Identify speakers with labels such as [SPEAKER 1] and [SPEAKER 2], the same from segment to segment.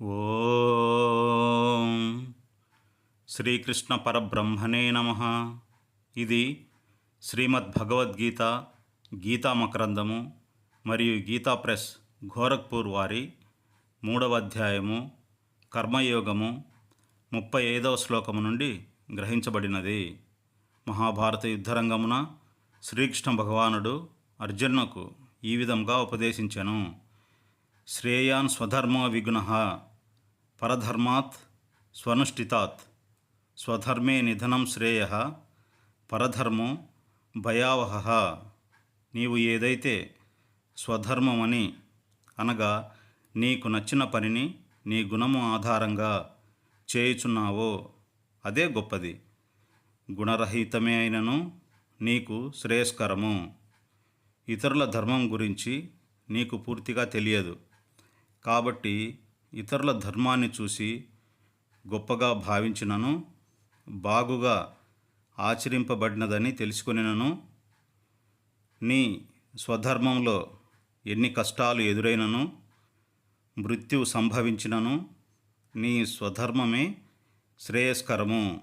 [SPEAKER 1] ఓం శ్రీకృష్ణ పరబ్రహ్మణే నమ. ఇది శ్రీమద్ భగవద్గీత గీతా మకరందము మరియు గీతా ప్రెస్ గోరఖ్పూర్ వారి మూడవ అధ్యాయము కర్మయోగము ముప్పై ఐదవ శ్లోకము నుండి గ్రహించబడినది. మహాభారత యుద్ధరంగమున శ్రీకృష్ణ భగవానుడు అర్జునుకు ఈ విధంగా ఉపదేశించెను. శ్రేయాన్ స్వధర్మ విఘ్న పరధర్మాత్ స్వనుష్ఠితాత్ స్వధర్మే నిధనం శ్రేయ పరధర్మో భయావహ నీవు ఏదైతే స్వధర్మమని అనగా నీకు నచ్చిన పనిని నీ గుణము ఆధారంగా చేయుచున్నావో అదే గొప్పది. గుణరహితమే అయినను నీకు శ్రేయస్కరము. ఇతరుల ధర్మం గురించి నీకు పూర్తిగా తెలియదు. కాబట్టి ఇతరుల ధర్మాన్ని చూసి గొప్పగా భావించినను బాగుగా ఆచరింపబడినదని తెలుసుకునినను. నీ స్వధర్మంలో ఎన్ని కష్టాలు ఎదురైనను మృత్యు సంభవించినను నీ స్వధర్మమే శ్రేయస్కరము.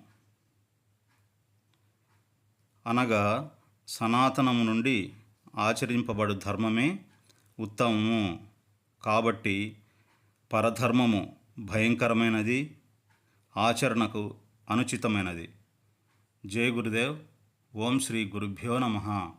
[SPEAKER 1] అనగా సనాతనము నుండి ఆచరింపబడు ధర్మమే ఉత్తమము. కాబట్టి పరధర్మము భయంకరమైనది ఆచరణకు అనుచితమైనది. జయ గురుదేవ్ ఓం శ్రీ గురుభ్యో నమః.